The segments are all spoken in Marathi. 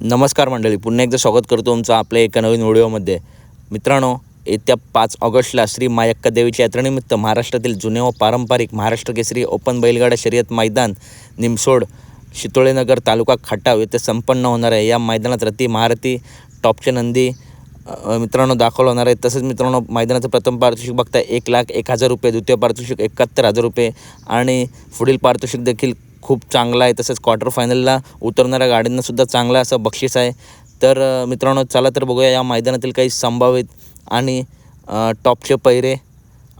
नमस्कार मंडळी पुन्हा एकदा स्वागत करतो तुमचं आपल्या एका नवीन व्हिडिओमध्ये. मित्रांनो येत्या पाच ऑगस्टला श्री मायक्का देवीच्या यात्रेनिमित्त महाराष्ट्रातील जुने व पारंपरिक महाराष्ट्र केसरी ओपन बैलगाडा शर्यत मैदान निमसोड शितोळेनगर तालुका खटाव येथे संपन्न होणार आहे. या मैदानात रती महारथी टॉपचे नंदी मित्रांनो दाखवलं होणार आहे तसंच मित्रांनो मैदानाचं प्रथम पारितोषिक बघता एक लाख एक हजार रुपये द्वितीय पारितोषिक एकाहत्तर हजार रुपये आणि पुढील पारितोषिक देखील खूप चांगला आहे. तसंच क्वार्टर फायनलला उतरणाऱ्या गाड्यांनासुद्धा चांगला असं बक्षीस आहे. तर मित्रांनो चला तर बघूया या मैदानातील काही संभावित आणि टॉपचे पैरे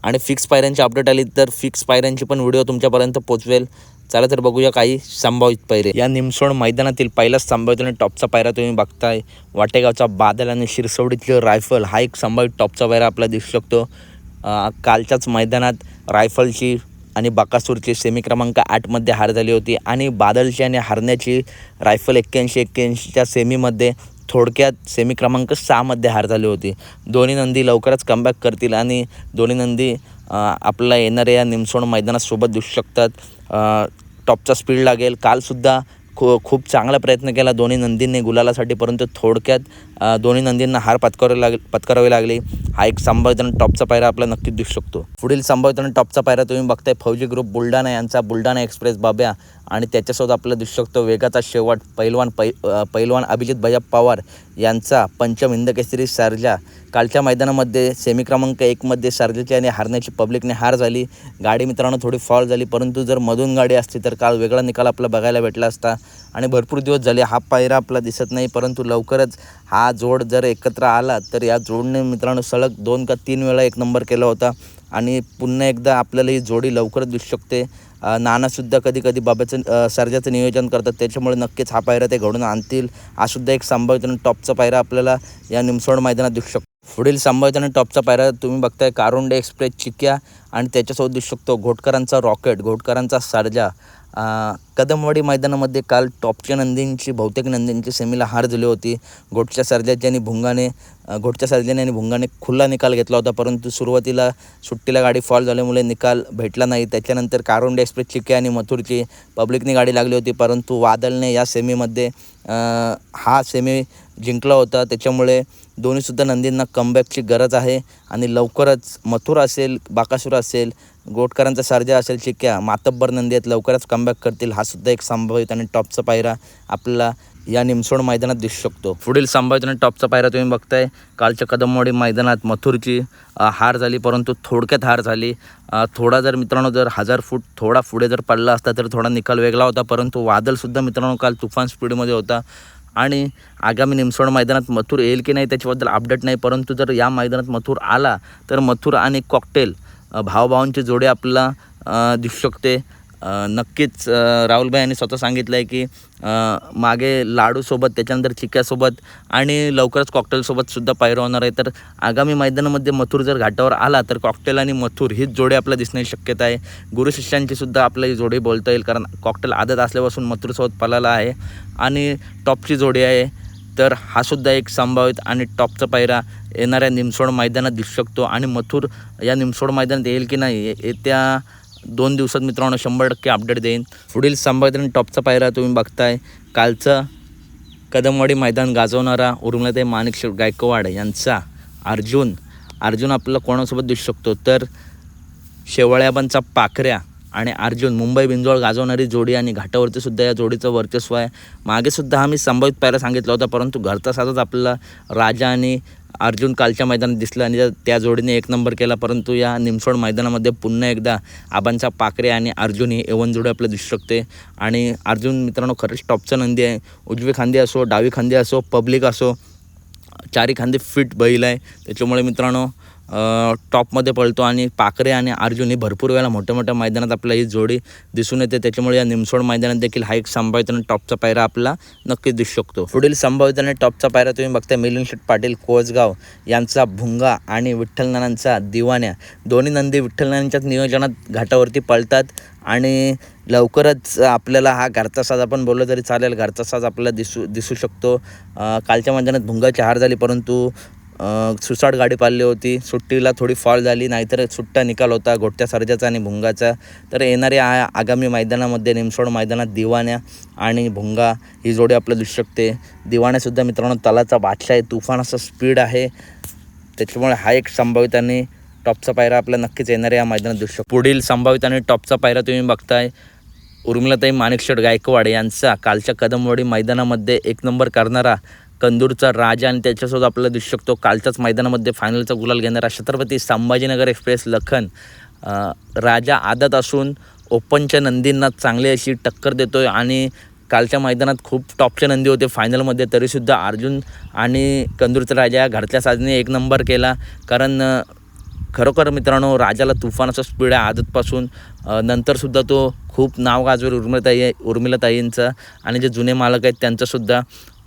आणि फिक्स पायऱ्यांची अपडेट आली तर फिक्स पायऱ्यांची पण व्हिडिओ तुमच्यापर्यंत पोचवेल. चला तर बघूया काही संभावित पैरे. या निमसोड मैदानातील पहिलाच संभावित आणि टॉपचा पायरा तुम्ही बघताय. वाटेगावचा बादल आणि शिरसवडीतलं रायफल हा एक संभावित टॉपचा पायरा आपल्याला दिसू शकतो. कालच्याच मैदानात रायफलची आणि बकासूरची सेमी क्रमांक आठमध्ये हार झाली होती आणि बादलची आणि हरण्याची रायफल एक्क्याऐंशी एक्क्याऐंशीच्या सेमीमध्ये थोडक्यात सेमी क्रमांक सहामध्ये हार झाली होती. दोन्ही नंदी लवकरच कमबॅक करतील आणि दोन्ही नंदी आपल्याला येणाऱ्या या निमसोड मैदानासोबत दिसू शकतात. टॉपचा स्पीड लागेल. कालसुद्धा खू खूप चांगला प्रयत्न केला दोन्ही नंदींनी गुलालासाठी परंतु थोडक्यात दोन्ही नंदींना हार पत्करावी लाग पत्करावी लागली. हा एक संभावित टॉपचा पायरा आपल्याला नक्कीच दिसू शकतो. पुढील संभावित टॉपचा पायरा तुम्ही बघताय फौजी ग्रुप बुलढाणा यांचा बुलढाणा एक्सप्रेस बाब्या. आणि त्याच्यासोबत आपल्याला दिसू शकतो वेगाचा शेवट पैलवान पै पैलवान अभिजित भैया पवार यांचा पंचम हिंद केसरी कालच्या मैदानामध्ये सेमी क्रमांक एकमध्ये सर्जाची आणि हारण्याची पब्लिकने हार झाली. गाडी मित्रांनो थोडी फॉल झाली परंतु जर मधून गाडी असती तर काल वेगळा निकाल आपला बघायला भेटला असता. आणि भरपूर दिवस झाले हा पायरा आपला दिसत नाही परंतु लवकरच हा जोड जर एकत्र आला तर या जोडने मित्रांनो सलग दोन का तीन वेळा एक नंबर केला होता. आणि पुन्हा एकदा आपल्याला ही जोडी लवकरच दिसू शकते. नानासुद्धा कधी कधी बाबाचं अ, सर्जाचं नियोजन करतात त्याच्यामुळे नक्कीच हा पायरा ते घडून आणतील. हा सुद्धा एक संभावित टॉपचा पायरा आपल्याला या निमसोड मैदानात दिसू शकतो. पुढील संभावित टॉपचा पायरा तुम्ही बघताय कारुंडे एक्सप्रेस चिक्या आणि त्याच्यासोबत दिसू शकतो घोटकरांचा रॉकेट घोटकरांचा सर्जा. कदमवाडी मैदानामध्ये काल टॉपच्या नंदींची बहुतेक नंदींची सेमीला हार दिली होती. घोटच्या सर्जाचे आणि भुंगाने घोटच्या सर्जाने आणि भुंगाने खुला निकाल घेतला होता परंतु सुरुवातीला सुट्टीला गाडी फॉल झाल्यामुळे निकाल भेटला नाही. त्याच्यानंतर कारुंडे एक्सप्रेस चिके आणि मथुरची पब्लिकनी गाडी लागली होती परंतु वादळने या सेमीमध्ये हा सेमी जिंकला होता. त्याच्यामुळे दोन्हीसुद्धा नंदींना कमबॅकची गरज आहे. आणि लवकरच मथुर असेल बाकासूर असेल गोटकरांचा सर्जा असेल चिक्या मातब्बर नंदी आहेत लवकरच कमबॅक करतील. हा सुद्धा एक संभावित आणि टॉपचा पायरा आपल्याला या निमसोड मैदानात दिसू शकतो. पुढील संभावित आणि टॉपचा पायरा तुम्ही बघताय. कालच्या कदमवाडी मैदानात मथुरची हार झाली परंतु थोडक्यात हार झाली. थोडा जर मित्रांनो जर हजार फूट थोडा पुढे जर पडला असता तर थोडा निकाल वेगळा होता. परंतु वादळसुद्धा मित्रांनो काल तुफान स्पीडमध्ये होता. आणि आगामी निमसोड मैदानात मथुर येईल की नाही त्याच्याबद्दल अपडेट नाही. परंतु जर या मैदानात मथुर आला तर मथुर आणि कॉकटेल भावभावांची जोडी आपल्याला दिसू शकते. नक्कीच राहुलभाई यांनी स्वतः सांगितलं आहे की मागे लाडूसोबत त्याच्यानंतर चिक्यासोबत आणि लवकरच कॉकटेलसोबत सुद्धा होणार आहे. तर आगामी मैदानामध्ये मथुर जर घाटावर आला तर कॉकटेल आणि मथुर हीच जोडी आपल्याला दिसण्याची शक्यता आहे. गुरुशिष्यांची सुद्धा आपल्याला ही जोडी बोलता येईल कारण कॉकटेल आदत असल्यापासून मथुरसोबत पळाला आहे. आणि टॉपची जोडी आहे तर हा सुद्धा एक संभावित आणि टॉपचा पायरा येणाऱ्या निमसोड मैदानात दिसू शकतो. आणि मथुर या निमसोड मैदानात येईल की नाही ये- येत्या दोन दिवसात मित्रांनो शंभर टक्के अपडेट देईन. पुढील संभाजी आणि टॉपचा पायरा तुम्ही बघताय. कालचं कदमवाडी मैदान गाजवणारा उर्मिलाताई माणिक गायकवाड यांचा अर्जुन अर्जुन आपल्याला कोणासोबत दिसू शकतो? तर शेवाळ्याबांचा पाखऱ्या आणि अर्जुन मुंबई बिंजोळ गाजवणारी जोडी आणि घाटावरती सुद्धा या जोडीचं वर्चस्व आहे. मागे सुद्धा हा मी संभावित पायरा सांगितला होता परंतु घरचा साजच आपला राजा आणि अर्जुन कालच्या मैदानात दिसलं आणि त्या- जोडीने एक नंबर केला. परंतु या निमसोड मैदानामध्ये पुन्हा एकदा आबांचा पाखरे आणि अर्जुन ही एवन जोडी आपल्याला दिसू शकते. आणि अर्जुन मित्रांनो खरंच टॉपचा नंदी आहे. उजवी खांदी असो डावी खांदी असो पब्लिक असो चारी खांदे फिट बैल आहे. त्याच्यामुळे मित्रांनो टॉपमध्ये पळतो आणि पाखरे आणि अर्जुन ही भरपूर वेळा मोठ्या मोठ्या मैदानात आपल्याला ही जोडी दिसून येते. त्याच्यामुळे या निमसोड मैदानात देखील हा एक संभावित टॉपचा पायरा आपला नक्कीच दिसू शकतो. पुढील संभावित आणि टॉपचा पायरा तुम्ही बघता मिलिंद पाटील कोसगाव यांचा भुंगा आणि विठ्ठलनानांचा दिवाण्या. दोन्ही नंदी विठ्ठलनानांच्याच नियोजनात घाटावरती पळतात आणि लवकरच आपल्याला हा घरचा साज आपण बोललो तरी चालेल. घरचा साज आपल्याला दिसू दिसू शकतो. कालच्या मैदानात भुंगाची हार झाली परंतु सुसाट गाडी पाळली होती. सुट्टीला थोडी फॉल झाली नाहीतर सुट्टा निकाल होता घोटत्या सर्जाचा आणि भुंगाचा. तर येणाऱ्या आ आगामी मैदानामध्ये निमसोड मैदानात दिवाण्या आणि भुंगा ही जोडी आपलं दिसू शकते. दिवाण्यासुद्धा मित्रांनो तलाचा बादशाह आहे. तुफान असं स्पीड आहे. त्याच्यामुळे हा एक संभावित आणि टॉपचा पायरा आपल्या नक्कीच येणाऱ्या या मैदानात दिसू शकतो. पुढील संभावित आणि टॉपचा पायरा तुम्ही बघताय. उर्मिलाताई माणिकशेठ गायकवाड यांचा कालच्या कदमवाडी मैदानामध्ये एक नंबर करणारा कंदूरचा राजा आणि त्याच्यासोबत आपल्याला दिसू शकतो. कालच्याच मैदानामध्ये फायनलचा गुलाल घेणारा छत्रपती संभाजीनगर एक्सप्रेस लखन राजा आदत असून ओपनच्या नंदींना चांगली अशी टक्कर देतो आहे आणि कालच्या मैदानात खूप टॉपचे नंदी होते फायनलमध्ये तरीसुद्धा अर्जुन आणि कंदूरचा राजा घरच्या साजने एक नंबर केला. कारण खरोखर मित्रांनो राजाला तुफानाचा स्पीड आहे आदतपासून. नंतरसुद्धा तो खूप नाव गाजवेल उर्मिलताई उर्मिलाताईंचं आणि जे जुने मालक आहेत त्यांचंसुद्धा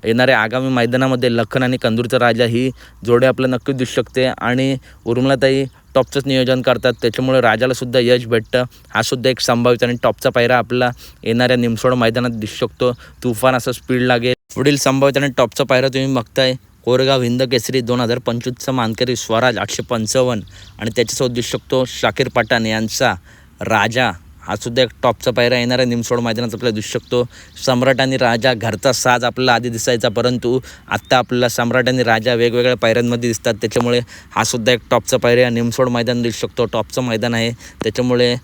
येणाऱ्या आगामी मैदानामध्ये लखन आणि कंदूरचा राजा ही जोडी आपलं नक्कीच दिसू शकते. आणि उर्मिलाताई टॉपचंच नियोजन करतात. त्याच्यामुळे राजालासुद्धा यश भेटतं. हा सुद्धा एक संभावित आणि टॉपचा पायरा आपला येणाऱ्या निमसोड मैदानात दिसू शकतो. तुफान असं स्पीड लागेल. पुढील संभावित आणि टॉपचा पायरा तुम्ही बघताय. कोरेगाव हिंद केसरी दोन हजार पंचवीसचा मानकरी स्वराज आठशे पंचावन्न. आणि त्याच्यासोबत दिसू शकतो शाकीर पठाण यांचा राजा. हा सुद्धा एक टॉपचा पायरा येणाऱ्या निमसोड मैदानात आपल्याला दिसू शकतो. सम्राट आणि राजा घरचा साज आपल्याला आधी दिसायचा परंतु आत्ता आपल्याला सम्राट आणि राजा वेगवेगळ्या पायऱ्यांमध्ये दिसतात. त्याच्यामुळे हा सुद्धा एक टॉपचा पायरा निमसोड मैदान दिसू शकतो. टॉपचं मैदान आहे. त्याच्यामुळे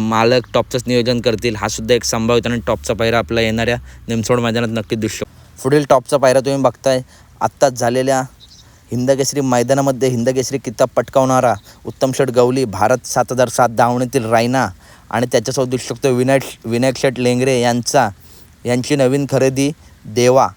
मालक टॉपचंच नियोजन करतील. हा सुद्धा एक संभावित आणि टॉपचा पायरा आपला येणाऱ्या निमसोड मैदानात नक्की दिसू शकतो. पुढील टॉपचा पायरा तुम्ही बघताय. आत्ताच झालेल्या हिंदकेसरी मैदानामध्ये हिंदकेसरी किताब पटकावणारा उत्तम शेठ गवली भारत सात हजार सात धावणीतील रायना आणि त्याच्यासोबत दिसू शकतो विनायक विनायक शेट लेंगरे यांचा यांची नवीन खरेदी देवा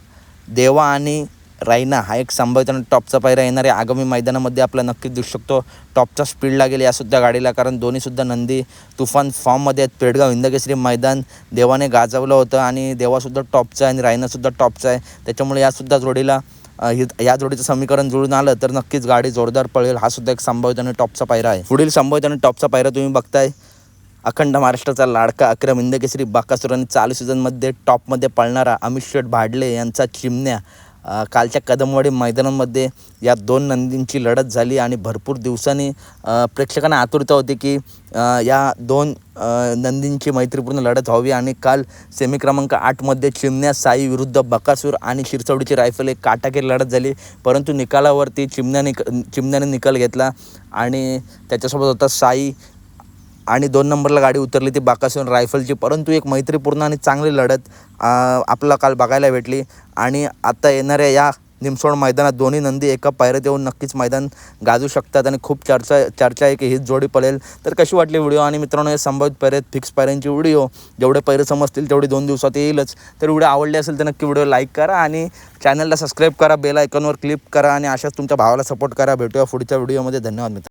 देवा आणि रायना हा एक संभावित टॉपचा पायरा येणाऱ्या आगामी मैदानामध्ये आपल्याला नक्कीच दिसू शकतो. टॉपचा स्पीड लागेल यासुद्धा गाडीला कारण दोन्हीसुद्धा नंदी तुफान फॉर्ममध्ये आहेत. पेडगाव हिंदकेसरी मैदान देवाने गाजवलं होतं आणि देवासुद्धा टॉपचा आहे आणि रायनासुद्धा टॉपचा आहे. त्याच्यामुळे यासुद्धा जोडीला ही या जोडीचं समीकरण जुळून आलं तर नक्कीच गाडी जोरदार पळेल. हा सुद्धा एक संभावित टॉपचा पायरा आहे. पुढील संभावित टॉपचा पायरा तुम्ही बघताय. अखंड महाराष्ट्राचा लाडका अक्रम इंदकेसरी बाकासूर आणि चालू सीझनमध्ये टॉपमध्ये पळणारा अमित शेठ भाडले यांचा चिमण्या कालच्या कदमवाडी मैदानामध्ये या दोन नंदींची लढत झाली आणि भरपूर दिवसांनी प्रेक्षकांना आतुरता होती की या दोन नंदींची मैत्रीपूर्ण लढत व्हावी आणि काल सेमी क्रमांक आठमध्ये चिमण्या साई विरुद्ध बकासूर आणि शिरसवडीची रायफल एक काटाकीर लढत झाली. परंतु निकालावरती चिमण्या निक चिमण्याने निकाल घेतला आणि त्याच्यासोबत होता साई आणि दोन नंबरला गाडी उतरली ती बाकासून रायफलची. परंतु एक मैत्रीपूर्ण आणि चांगली लढत आपला काल बघायला भेटली. आणि आता येणाऱ्या या निमसोड मैदानात दोन्ही नंदी एका पायऱ्यात येऊन नक्कीच मैदान गाजू शकतात आणि खूप चर्चा चर्चा आहे की हीच जोडी पळेल तर कशी वाटली व्हिडिओ? आणि मित्रांनो हे संभावित पायऱ्यात फिक्स पायऱ्यांची व्हिडिओ जेवढे पैरे समजतील तेवढी दोन दिवसात येईलच. तर व्हिडिओ आवडली असेल तर नक्की व्हिडिओ लाईक करा आणि चॅनलला सबस्क्राईब करा बेल आयकॉनवर क्लिक करा आणि अशाच तुमच्या भावाला सपोर्ट करा. भेटूया पुढच्या व्हिडिओमध्ये धन्यवाद मित्र